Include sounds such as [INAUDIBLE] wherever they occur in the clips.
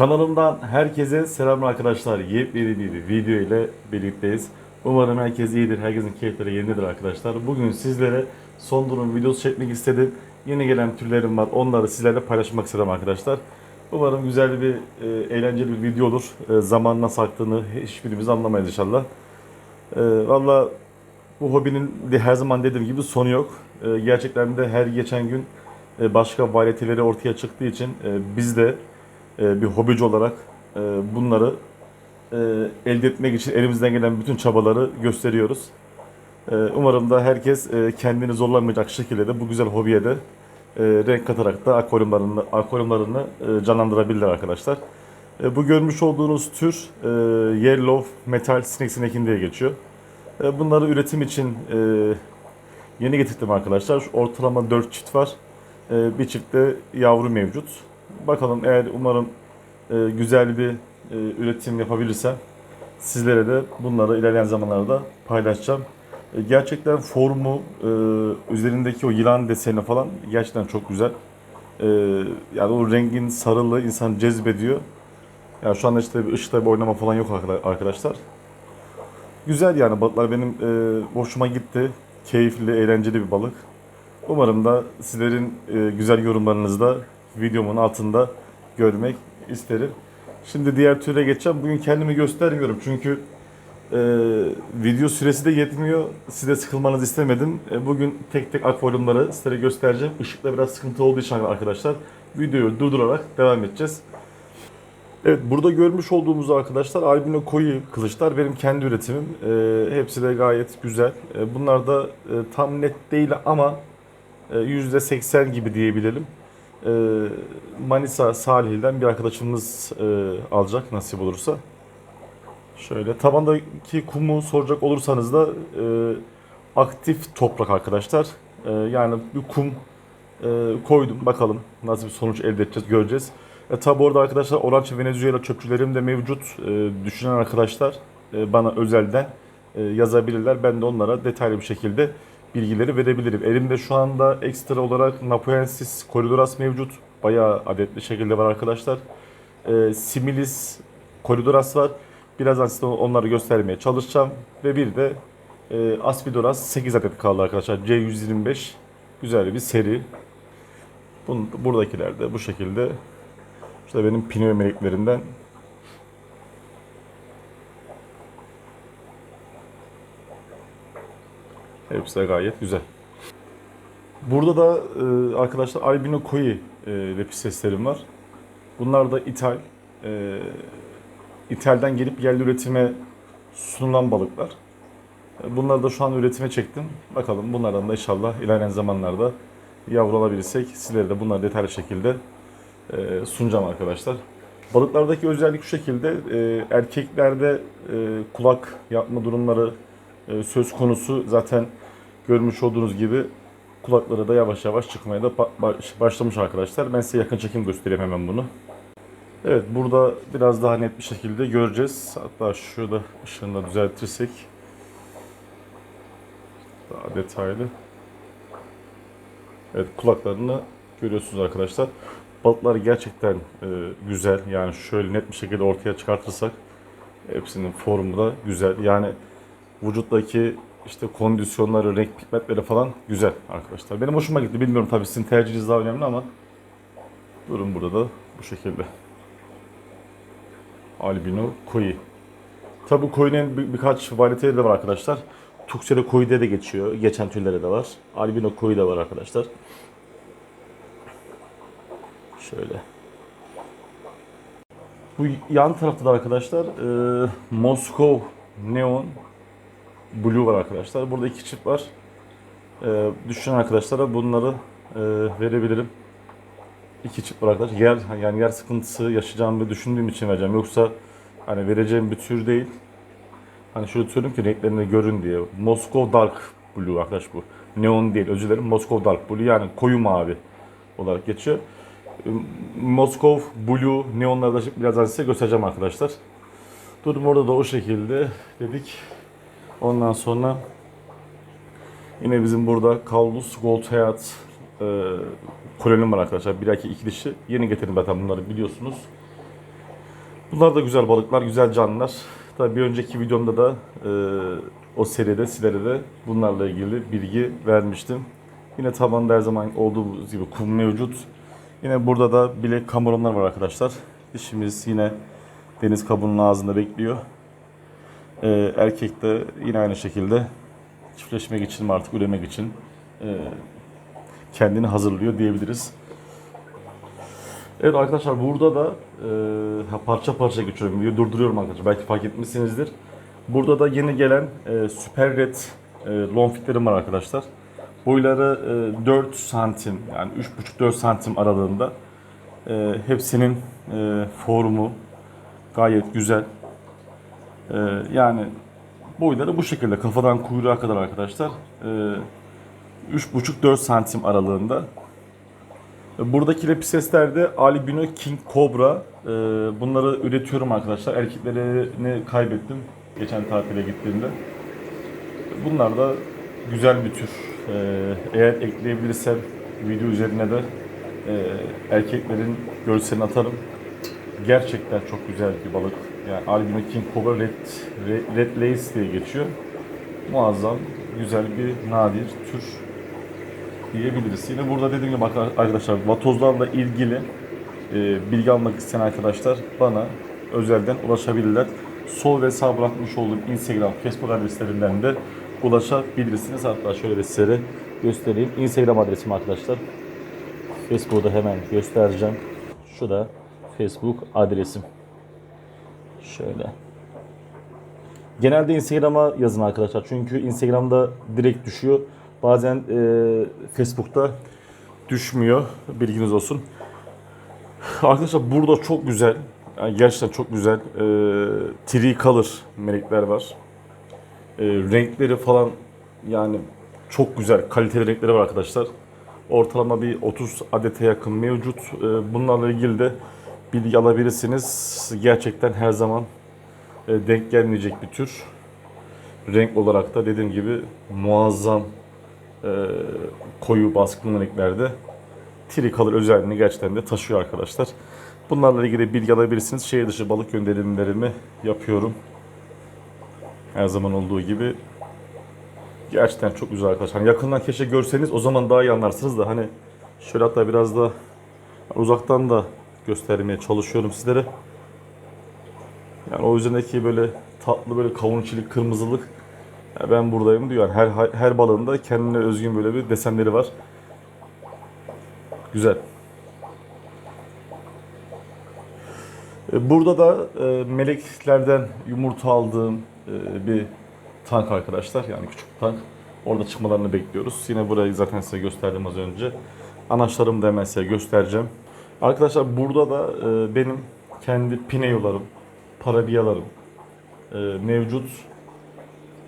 Kanalımdan herkese selam arkadaşlar. Yepyeni bir video ile birlikteyiz. Umarım herkes iyidir, herkesin keyifleri yerindedir arkadaşlar. Bugün sizlere son durum videosu çekmek istedim. Yeni gelen türlerim var, onları sizlerle paylaşmak istedim arkadaşlar. Umarım güzel bir, e, eğlenceli bir video olur. E, zaman nasıl aktığını hiçbirimiz anlamayız inşallah. E, Valla bu hobinin de her zaman dediğim gibi sonu yok. E, gerçekten de her geçen gün e, başka varyeteleri ortaya çıktığı için e, biz de bir hobici olarak e, bunları e, elde etmek için elimizden gelen bütün çabaları gösteriyoruz. E, Umarım da herkes e, kendini zorlamayacak şekilde de bu güzel hobiye de e, renk katarak da akvaryumlarını, akvaryumlarını e, canlandırabilirler arkadaşlar. E, Bu görmüş olduğunuz tür e, Yellow Metal Snake Snake'in diye geçiyor. E, Bunları üretim için e, yeni getirdim arkadaşlar. Ortalama 4 çift var. E, Bir çift de yavru mevcut. Bakalım eğer umarım e, güzel bir e, üretim yapabilirsem sizlere de bunları ilerleyen zamanlarda paylaşacağım. E, Gerçekten formu, e, üzerindeki o yılan deseni falan gerçekten çok güzel. E, Yani o rengin sarılığı insan cezbediyor. Yani şu anda işte bir ışıkta bir oynama falan yok arkada- arkadaşlar. Güzel yani balıklar benim e, hoşuma gitti. Keyifli, eğlenceli bir balık. Umarım da sizlerin e, güzel yorumlarınızı da videomun altında görmek isterim. Şimdi diğer türe geçeceğim. Bugün kendimi göstermiyorum çünkü e, video süresi de yetmiyor. Size sıkılmanızı istemedim. E, bugün tek tek akvaryumları sizlere göstereceğim. Işıkta biraz sıkıntı olduğu için arkadaşlar videoyu durdurarak devam edeceğiz. Evet burada görmüş olduğumuz arkadaşlar albino koyu kılıçlar benim kendi üretimim. E, hepsi de gayet güzel. E, bunlar da e, tam net değil ama e, %80 gibi diyebilelim. E, Manisa sahilden bir arkadaşımız e, alacak nasip olursa. Şöyle tabandaki kumu soracak olursanız da e, aktif toprak arkadaşlar. E, yani bir kum koydum bakalım nasıl bir sonuç elde edeceğiz göreceğiz. E, tabi orada arkadaşlar Orange Venezuela çöpçülerim de mevcut. E, düşünen arkadaşlar e, bana özelden e, yazabilirler. Ben de onlara detaylı bir şekilde bilgileri verebilirim. Elimde şu anda ekstra olarak Napoensis Corridoras mevcut. Bayağı adetli şekilde var arkadaşlar. E, Similis Corridoras var. Birazdan size onları göstermeye çalışacağım. Ve bir de e, Aspidoras 8 adet kaldı arkadaşlar. C125 güzel bir seri. Bunun, buradakiler de bu şekilde. İşte benim pinö meleklerinden. Hepsi de gayet güzel. Burada da e, arkadaşlar albino koi e, lepis seslerim var. Bunlar da ithal. E, İthal'den gelip yerli üretime sunulan balıklar. E, Bunları da şu an üretime çektim. Bakalım bunlardan da inşallah ilerleyen zamanlarda yavru alabilirsek sizlere de bunları detaylı şekilde e, sunacağım arkadaşlar. Balıklardaki özellik şu şekilde e, erkeklerde kulak yapma durumları söz konusu zaten görmüş olduğunuz gibi kulakları da yavaş yavaş çıkmaya da ba- baş- başlamış arkadaşlar. Ben size yakın çekim göstereyim hemen bunu. Evet burada biraz daha net bir şekilde göreceğiz. Hatta şurada ışığını da düzeltirsek daha detaylı. Evet kulaklarını görüyorsunuz arkadaşlar. Balıklar gerçekten e, güzel. Yani şöyle net bir şekilde ortaya çıkartırsak hepsinin formu da güzel. Yani vücuttaki işte kondisyonları, renk pigmentleri falan güzel arkadaşlar. Benim hoşuma gitti. Bilmiyorum tabii sizin tercihiniz daha önemli ama durum burada da bu şekilde. Albino koyu. Tabi koyunun bir, birkaç varyeteleri de var arkadaşlar. Tuksele koyu diye de geçiyor. Geçen türleri de var. Albino koyu da var arkadaşlar. Şöyle. Bu yan tarafta da arkadaşlar e, Moskov Neon Blue var arkadaşlar. Burada iki çift var. E, düşünen arkadaşlara bunları e, verebilirim. İki çift var arkadaşlar. Yer, yani yer sıkıntısı yaşayacağımı düşündüğüm için vereceğim. Yoksa hani vereceğim bir tür değil. Hani şöyle söyleyeyim ki renklerini görün diye. Moskov Dark Blue arkadaş bu. Neon değil özür dilerim. Moskov Dark Blue yani koyu mavi olarak geçiyor. Moskov Blue neonları da birazdan size göstereceğim arkadaşlar. Durum orada da o şekilde dedik. Ondan sonra yine bizim burada Kaldus Gold Hayat e, kolonim var arkadaşlar. Bir iki iki dişi. Yeni getirdim zaten bunları biliyorsunuz. Bunlar da güzel balıklar, güzel canlılar. Tabii bir önceki videomda da e, o seride, sizlere de bunlarla ilgili bilgi vermiştim. Yine tabanda her zaman olduğu gibi kum mevcut. Yine burada da bilek kamuranlar var arkadaşlar. Dişimiz yine deniz kabuğunun ağzında bekliyor. E, erkek de yine aynı şekilde çiftleşmek için mi artık üremek için e, kendini hazırlıyor diyebiliriz. Evet arkadaşlar burada da e, parça parça geçiyorum. Videoyu durduruyorum arkadaşlar. Belki fark etmişsinizdir. Burada da yeni gelen e, Super Red e, longfitlerim var arkadaşlar. Boyları e, 4 santim yani 3,5-4 santim aralığında. E, hepsinin e, formu gayet güzel. E, yani boyları bu şekilde kafadan kuyruğa kadar arkadaşlar. E, 3,5-4 santim aralığında. Buradaki lepisesler de albino king cobra. Ee, bunları üretiyorum arkadaşlar. Erkeklerini kaybettim geçen tatile gittiğimde. Bunlar da güzel bir tür. Ee, eğer ekleyebilirsem video üzerine de e, erkeklerin görselini atarım. Gerçekten çok güzel bir balık. Yani albino king cobra red, red, red lace diye geçiyor. Muazzam, güzel bir nadir tür diyebiliriz. Yine burada dediğim gibi arkadaşlar vatozlarla ilgili e, bilgi almak isteyen arkadaşlar bana özelden ulaşabilirler. Sol ve sağ bırakmış olduğum Instagram, Facebook adreslerinden de ulaşabilirsiniz. Hatta şöyle de size göstereyim. Instagram adresim arkadaşlar. Facebook'u da hemen göstereceğim. Şu da Facebook adresim. Şöyle. Genelde Instagram'a yazın arkadaşlar. Çünkü Instagram'da direkt düşüyor. Bazen e, Facebook'ta düşmüyor. Bilginiz olsun. Arkadaşlar burada çok güzel. Yani gerçekten çok güzel. E, tricolor melekler var. E, renkleri falan yani çok güzel. Kaliteli renkleri var arkadaşlar. Ortalama bir 30 adete yakın mevcut. E, bunlarla ilgili de bilgi alabilirsiniz. Gerçekten her zaman e, denk gelmeyecek bir tür. Renk olarak da dediğim gibi muazzam e, koyu baskın renklerde tricolor özelliğini gerçekten de taşıyor arkadaşlar. Bunlarla ilgili bilgi alabilirsiniz. Şehir dışı balık gönderimlerimi yapıyorum. Her zaman olduğu gibi. Gerçekten çok güzel arkadaşlar. Hani yakından keşke görseniz o zaman daha iyi anlarsınız da hani şöyle hatta biraz da uzaktan da göstermeye çalışıyorum sizlere. Yani o üzerindeki böyle tatlı böyle kavun çilik kırmızılık ya ben buradayım diyor. Yani her her balığında kendine özgün böyle bir desenleri var. Güzel. E, Burada da e, meleklerden yumurta aldığım e, bir tank arkadaşlar. Yani küçük tank. Orada çıkmalarını bekliyoruz. Yine burayı zaten size gösterdim az önce. Anaçlarımı da hemen size göstereceğim. Arkadaşlar burada da e, benim kendi pineyolarım, parabiyalarım e, mevcut.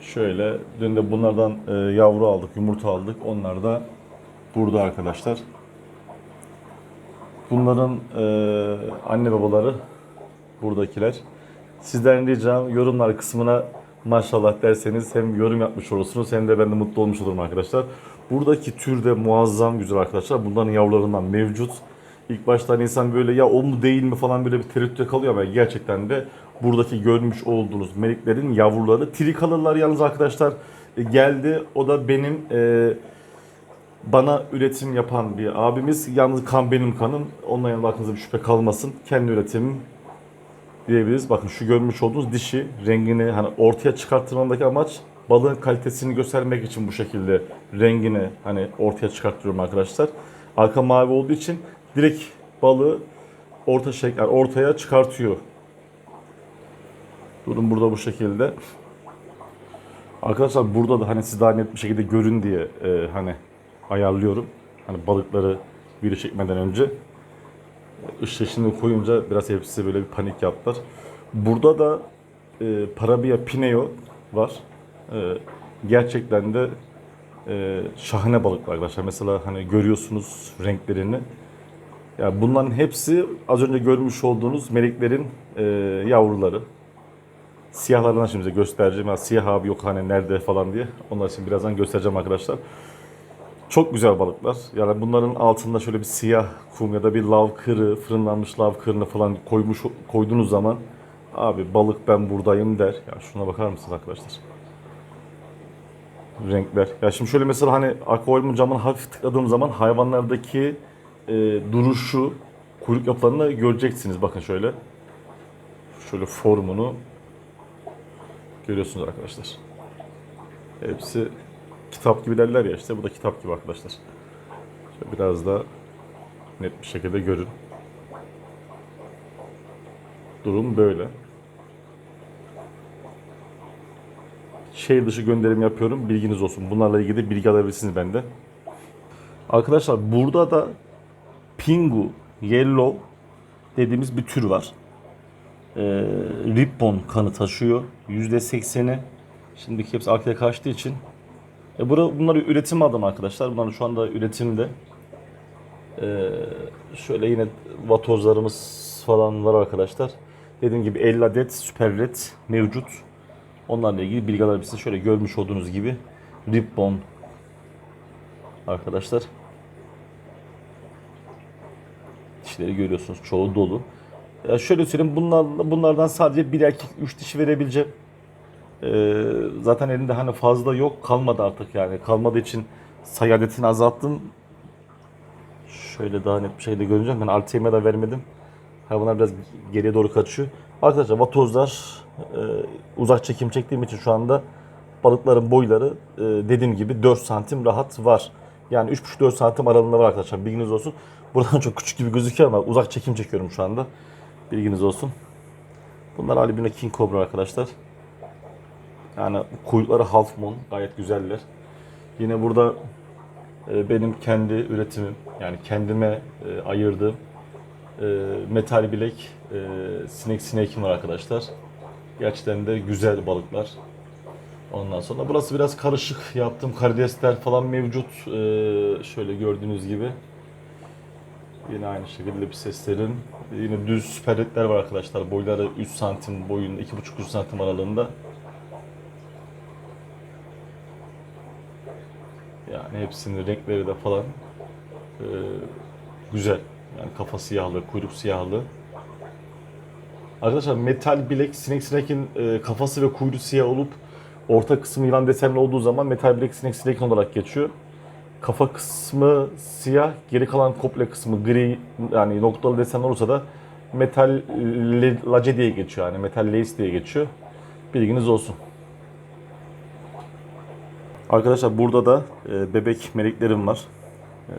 Şöyle dün de bunlardan e, yavru aldık, yumurta aldık. Onlar da burada arkadaşlar. Bunların e, anne babaları buradakiler. Sizden ricam yorumlar kısmına maşallah derseniz hem yorum yapmış olursunuz hem de ben de mutlu olmuş olurum arkadaşlar. Buradaki tür de muazzam güzel arkadaşlar. Bunların yavrularından mevcut. İlk başta hani insan böyle ya o mu değil mi falan böyle bir tereddüte kalıyor ama gerçekten de buradaki görmüş olduğunuz meliklerin yavruları. Tricolor'lar yalnız arkadaşlar e, geldi. O da benim e, bana üretim yapan bir abimiz. Yalnız kan benim kanım. Onunla yanında aklınıza bir şüphe kalmasın. Kendi üretimim diyebiliriz. Bakın şu görmüş olduğunuz dişi rengini hani ortaya çıkartmamdaki amaç balığın kalitesini göstermek için bu şekilde rengini hani ortaya çıkartıyorum arkadaşlar. Arka mavi olduğu için direkt balığı orta şek yani ortaya çıkartıyor. Durum burada bu şekilde. Arkadaşlar burada da hani siz daha net bir şekilde görün diye e, hani ayarlıyorum. Hani balıkları video çekmeden önce ışığı koyunca biraz hepsi böyle bir panik yaptılar. Burada da e, Parabia Pineo var. E, gerçekten de e, şahane balıklar arkadaşlar. Mesela hani görüyorsunuz renklerini. Ya bunların hepsi az önce görmüş olduğunuz meleklerin e, yavruları. Siyahlarından şimdi size göstereceğim. Ya siyah abi yok hani nerede falan diye. Onlar için birazdan göstereceğim arkadaşlar. Çok güzel balıklar. Yani bunların altında şöyle bir siyah kum ya da bir lav kırı, fırınlanmış lav kırını falan koymuş koyduğunuz zaman abi balık ben buradayım der. Ya şuna bakar mısınız arkadaşlar? Renkler. Ya şimdi şöyle mesela hani akvaryumun camını hafif tıkladığım zaman hayvanlardaki e, duruşu, kuyruk yapılarını göreceksiniz. Bakın şöyle. Şöyle formunu görüyorsunuz arkadaşlar. Hepsi kitap gibi derler ya işte bu da kitap gibi arkadaşlar. Şöyle biraz da net bir şekilde görün. Durum böyle. Şehir dışı gönderim yapıyorum. Bilginiz olsun. Bunlarla ilgili bilgi alabilirsiniz bende. Arkadaşlar burada da Pingu Yellow dediğimiz bir tür var. Ee, Ribbon kanı taşıyor. %80'i. Şimdiki hepsi arkaya kaçtığı için e bura, bunları üretim adım arkadaşlar. Bunlar şu anda üretimde. Ee, şöyle yine vatozlarımız falan var arkadaşlar. Dediğim gibi 50 adet süper red mevcut. Onlarla ilgili bilgi alabilirsiniz. Şöyle görmüş olduğunuz gibi ribbon arkadaşlar. Dişleri görüyorsunuz. Çoğu dolu. Ya şöyle söyleyeyim bunlar, bunlardan sadece bir erkek 3 dişi verebileceğim. Ee, zaten elinde hani fazla yok kalmadı artık yani kalmadığı için sayı adetini azalttım. Şöyle daha net bir şekilde göreceğim. Ben RTM'e de vermedim. Hayvanlar biraz geriye doğru kaçıyor. Arkadaşlar vatozlar e, uzak çekim çektiğim için şu anda balıkların boyları e, dediğim gibi 4 santim rahat var. Yani 3,5-4 santim aralığında var arkadaşlar bilginiz olsun. Buradan çok küçük gibi gözüküyor ama uzak çekim çekiyorum şu anda. Bilginiz olsun. Bunlar albino king cobra arkadaşlar. Yani kuyrukları half moon gayet güzeller. Yine burada e, benim kendi üretimim yani kendime e, ayırdığım e, metal bilek sinek sinekim var arkadaşlar. Gerçekten de güzel balıklar. Ondan sonra burası biraz karışık yaptım. Karidesler falan mevcut. E, şöyle gördüğünüz gibi. Yine aynı şekilde bir seslerin. Yine düz süperletler var arkadaşlar. Boyları 3 santim boyunda 2,5-3 santim aralığında. Yani hepsinin renkleri de falan e, güzel. Yani kafa siyahlı, kuyruk siyahlı. Arkadaşlar metal bilek, sinek sinekin e, kafası ve kuyruğu siyah olup orta kısmı yılan desenli olduğu zaman metal bilek sinek sinekin olarak geçiyor. Kafa kısmı siyah, geri kalan komple kısmı gri yani noktalı desen olursa da metal le- lace diye geçiyor yani metal lace diye geçiyor. Bilginiz olsun. Arkadaşlar burada da e, bebek meleklerim var. E,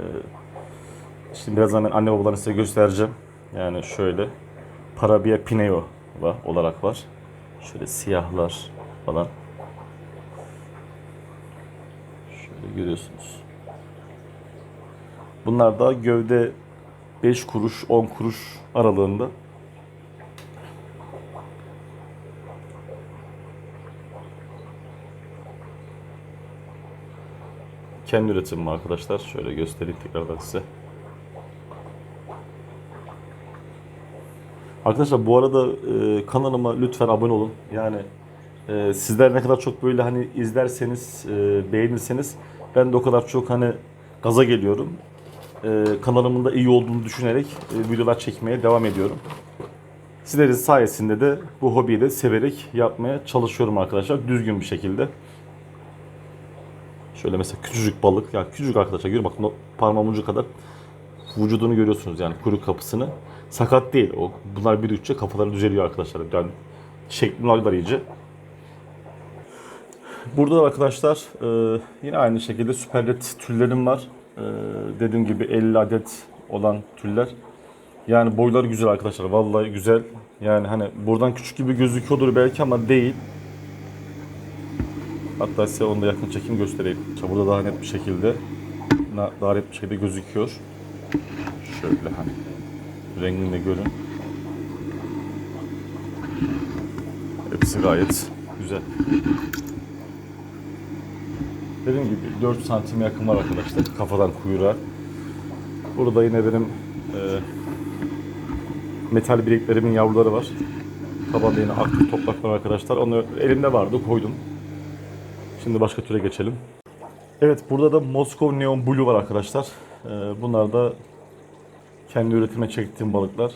şimdi birazdan ben anne babalarını size göstereceğim. Yani şöyle Parabia pineo var, olarak var. Şöyle siyahlar falan. Şöyle görüyorsunuz. Bunlar da gövde 5 kuruş 10 kuruş aralığında. Kendi üretimim arkadaşlar. Şöyle göstereyim tekrardan size. Arkadaşlar bu arada e, kanalıma lütfen abone olun. Yani e, sizler ne kadar çok böyle hani izlerseniz, e, beğenirseniz ben de o kadar çok hani gaza geliyorum. E, kanalımın da iyi olduğunu düşünerek e, videolar çekmeye devam ediyorum. Sizlerin sayesinde de bu hobiyi de severek yapmaya çalışıyorum arkadaşlar. Düzgün bir şekilde. Şöyle mesela küçücük balık. Ya küçücük arkadaşlar görün bakın parmağım ucu kadar vücudunu görüyorsunuz yani kuyruk kapısını. Sakat değil. O bunlar büyüdükçe kafaları düzeliyor arkadaşlar. Yani şeklini aldılar iyice. Burada da arkadaşlar e, yine aynı şekilde süper red türlerim var. E, dediğim gibi 50 adet olan türler. Yani boyları güzel arkadaşlar. Vallahi güzel. Yani hani buradan küçük gibi gözüküyordur belki ama değil. Hatta size onu da yakın çekim göstereyim. Burada daha net bir şekilde daha net bir şekilde gözüküyor. Şöyle hani rengini de görün. Hepsi gayet güzel. Dediğim gibi 4 santim yakın var arkadaşlar kafadan kuyruğa. Burada yine benim e, metal bileklerimin yavruları var. Tabanda yine aktif toprak arkadaşlar. Onu elimde vardı koydum. Şimdi başka türe geçelim. Evet burada da Moskov Neon Blue var arkadaşlar. Ee, bunlar da kendi üretime çektiğim balıklar.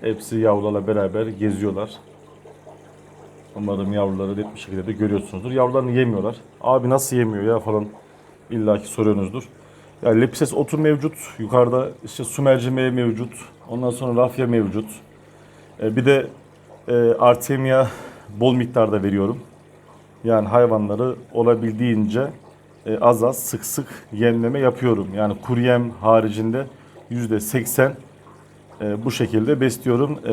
Hepsi yavrularla beraber geziyorlar. Umarım yavruları net bir şekilde de görüyorsunuzdur. Yavrularını yemiyorlar. Abi nasıl yemiyor ya falan illaki soruyorsunuzdur. Yani Lepises otu mevcut. Yukarıda işte su mercimeği mevcut. Ondan sonra rafya mevcut. Ee, bir de e, Artemia bol miktarda veriyorum. Yani hayvanları olabildiğince e, az az sık sık yemleme yapıyorum. Yani kuru yem haricinde %80 e, bu şekilde besliyorum. E,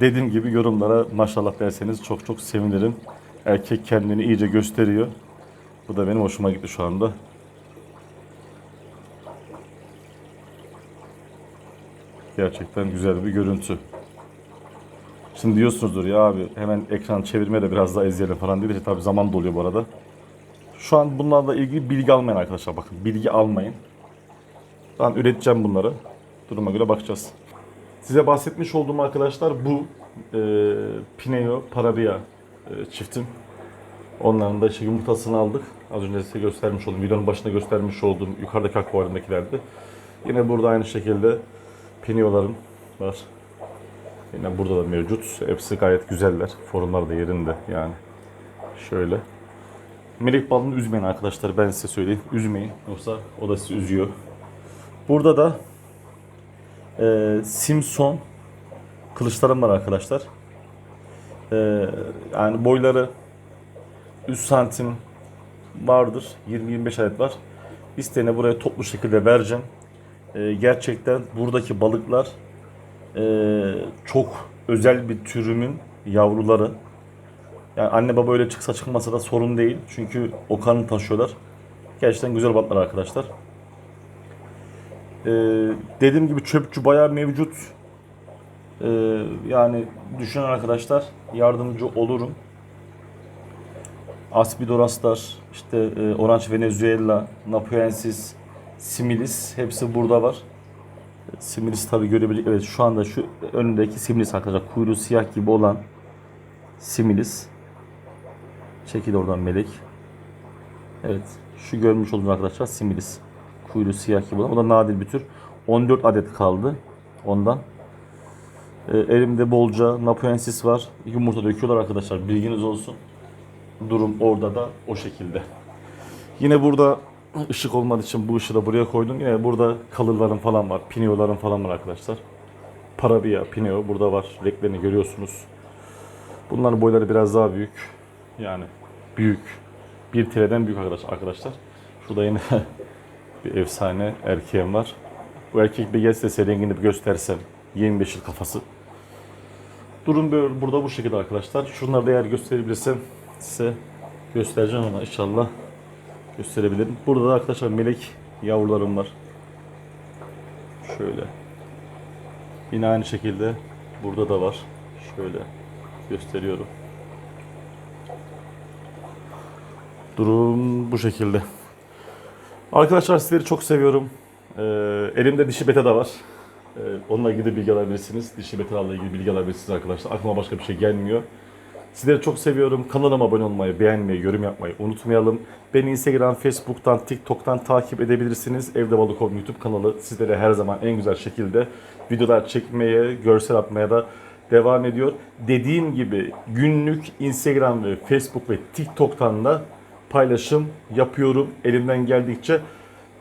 dediğim gibi yorumlara maşallah derseniz çok çok sevinirim. Erkek kendini iyice gösteriyor. Bu da benim hoşuma gitti şu anda. Gerçekten güzel bir görüntü. Şimdi diyorsunuzdur ya abi hemen ekran çevirme de biraz daha izleyelim falan dedi. Tabi zaman doluyor bu arada. Şu an bunlarla ilgili bilgi almayın arkadaşlar bakın. Bilgi almayın. Ben üreteceğim bunları. Duruma göre bakacağız. Size bahsetmiş olduğum arkadaşlar bu e, Pineo Parabia e, çiftim. Onların da işte yumurtasını aldık. Az önce size göstermiş olduğum, videonun başında göstermiş olduğum yukarıdaki akvaryumdakilerdi. Yine burada aynı şekilde Pineo'larım var. Yine burada da mevcut. Hepsi gayet güzeller. Formlar da yerinde yani. Şöyle. Melek balını üzmeyin arkadaşlar ben size söyleyeyim. Üzmeyin. Yoksa o da sizi üzüyor. Burada da e, Simpson kılıçlarım var arkadaşlar. E, yani boyları 3 santim vardır. 20-25 adet var. İsteyene buraya toplu şekilde vereceğim. E, gerçekten buradaki balıklar e, çok özel bir türümün yavruları. Yani anne baba öyle çıksa çıkmasa da sorun değil. Çünkü o kanı taşıyorlar. Gerçekten güzel balıklar arkadaşlar. Ee, dediğim gibi çöpçü bayağı mevcut. Ee, yani düşünen arkadaşlar yardımcı olurum. Aspidoraslar, işte e, Orange Venezuela, Napoensis, Similis hepsi burada var. Similis tabi görebilecek. Evet şu anda şu önündeki Similis arkadaşlar. Kuyruğu siyah gibi olan Similis. Çekil oradan melek. Evet. Şu görmüş olduğunuz arkadaşlar Similis. Kuyruğu siyah gibi olan. O da nadir bir tür. 14 adet kaldı ondan. Ee, elimde bolca Napoensis var. Yumurta döküyorlar arkadaşlar. Bilginiz olsun. Durum orada da o şekilde. Yine burada ışık olmadığı için bu ışığı da buraya koydum. Yine burada kalırlarım falan var. Pineolarım falan var arkadaşlar. Parabia, Pineo burada var. Renklerini görüyorsunuz. Bunların boyları biraz daha büyük. Yani büyük. Bir TL'den büyük arkadaş- arkadaşlar. Şurada yine [LAUGHS] bir efsane erkeğim var. Bu erkek bir gelse size rengini bir göstersem. 25 yıl kafası. Durum böyle burada bu şekilde arkadaşlar. Şunları da eğer gösterebilirsem size göstereceğim ama inşallah gösterebilirim. Burada da arkadaşlar melek yavrularım var. Şöyle. Yine aynı şekilde burada da var. Şöyle gösteriyorum. Durum bu şekilde. Arkadaşlar sizleri çok seviyorum. Ee, elimde dişi beta da var. Ee, onunla ilgili bilgi alabilirsiniz. Dişi betalarla ilgili bilgi alabilirsiniz arkadaşlar. Aklıma başka bir şey gelmiyor. Sizleri çok seviyorum. Kanalıma abone olmayı, beğenmeyi, yorum yapmayı unutmayalım. Beni Instagram, Facebook'tan, TikTok'tan takip edebilirsiniz. Evde Balık.com YouTube kanalı sizlere her zaman en güzel şekilde videolar çekmeye, görsel atmaya da devam ediyor. Dediğim gibi günlük Instagram ve Facebook ve TikTok'tan da paylaşım yapıyorum elimden geldikçe.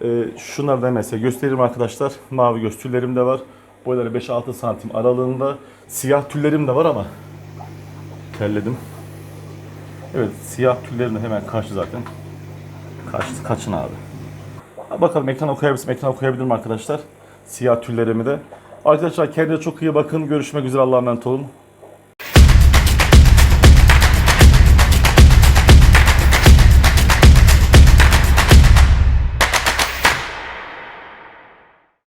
Ee, şunları da mesela göstereyim arkadaşlar. Mavi göz tüllerim de var. Boyları 5-6 santim aralığında. Siyah tüllerim de var ama terledim. Evet siyah tüllerim de hemen karşı zaten. Kaçtı kaçın abi. Bakalım ekran okuyabilirsem ekran okuyabilirim arkadaşlar. Siyah tüllerimi de. Arkadaşlar kendinize çok iyi bakın. Görüşmek üzere Allah'a emanet olun.